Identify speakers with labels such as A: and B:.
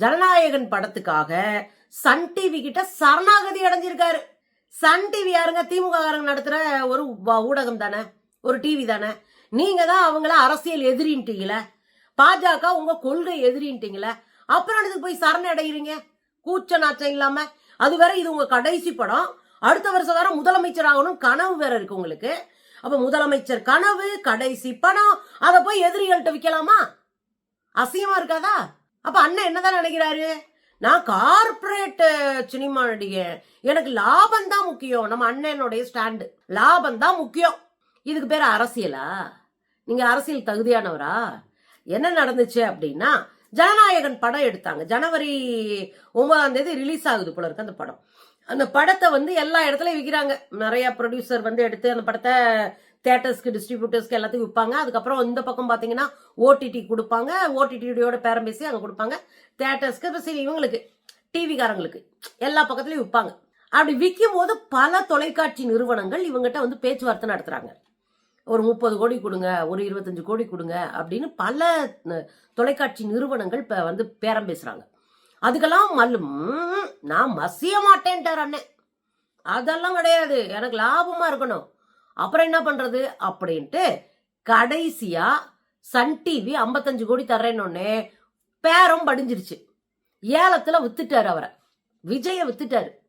A: ஜனநாயகன் படத்துக்காக Sun TV கிட்ட சரணாகதி அடைஞ்சிருக்காரு. சன் டிவி யாருங்க? திமுக காரங்க நடத்துற ஒரு ஊடகம் தானே? ஒரு டிவி தானே? நீங்க தான் அவங்கள அரசியல் எதிரின்ட்டீங்களே. பாஜக உங்க கொள்கை எதிரின்ட்டீங்களே. அப்புறம் இதுக்கு போய் சரணை அடைகிறீங்க கூச்ச நாச்சம் இல்லாம. அது வேற இது உங்க கடைசி படம். அடுத்த வருஷம் வேற முதலமைச்சர் ஆகணும் கனவு வேற இருக்கு உங்களுக்கு. அப்ப முதலமைச்சர் கனவு கடைசி படம். அதை போய் எதிரிகள்கிட்ட விற்கலாமா அசியமா இருக்காதா? அப்ப அண்ணன் என்னதான் நினைக்கிறாரு? நான் கார்பரேட் சினிமா நடிகன் எனக்கு லாபம் தான் முக்கியம். நம்ம அண்ணனுடைய ஸ்டாண்டு லாபம் தான் முக்கியம். இதுக்கு பேர் அரசியலா? நீங்க அரசியல் தகுதியானவரா? என்ன நடந்துச்சு அப்படின்னா ஜனநாயகன் படம் எடுத்தாங்க. ஜனவரி ஒன்பதாம் தேதி ரிலீஸ் ஆகுது போல இருக்கு அந்த படம். அந்த படத்தை வந்து எல்லா இடத்துலயும் விற்கிறாங்க நிறைய ப்ரொடியூசர் வந்து எடுத்து அந்த படத்தை தேட்டர்ஸ்க்கு டிஸ்ட்ரிபியூட்டர்ஸ்க்கு எல்லாத்துக்கும் விற்பாங்க. அதுக்கப்புறம் இந்த பக்கம் பார்த்தீங்கன்னா ஓடிடி கொடுப்பாங்க. ஓடிடியோட பேரம் பேசி அங்கே கொடுப்பாங்க. தேட்டர்ஸ்க்கு இப்போ சரி இவங்களுக்கு டிவிக்காரங்களுக்கு எல்லா பக்கத்துலையும் விற்பாங்க. அப்படி விற்கும் போது பல தொலைக்காட்சி நிறுவனங்கள் இவங்ககிட்ட வந்து பேச்சுவார்த்தை நடத்துகிறாங்க ஒரு முப்பது கோடி கொடுங்க ஒரு இருபத்தஞ்சு கோடி கொடுங்க அப்படின்னு பல தொலைக்காட்சி நிறுவனங்கள் இப்போ வந்து பேரம் பேசுகிறாங்க அதுக்கெல்லாம் மல்லும் நான் மசிய மாட்டேன்ட்டார் அண்ணன் அதெல்லாம் கிடையாது. எனக்கு லாபமாக இருக்கணும். அப்புறம் என்ன பண்றது அப்படின்ட்டு கடைசியா சன் டிவி ஐம்பத்தஞ்சு கோடி தர்றேன்னு பேரம் படிஞ்சிருச்சு. ஏலத்துல வித்துட்டாரு அவரை. விஜய வித்துட்டாரு.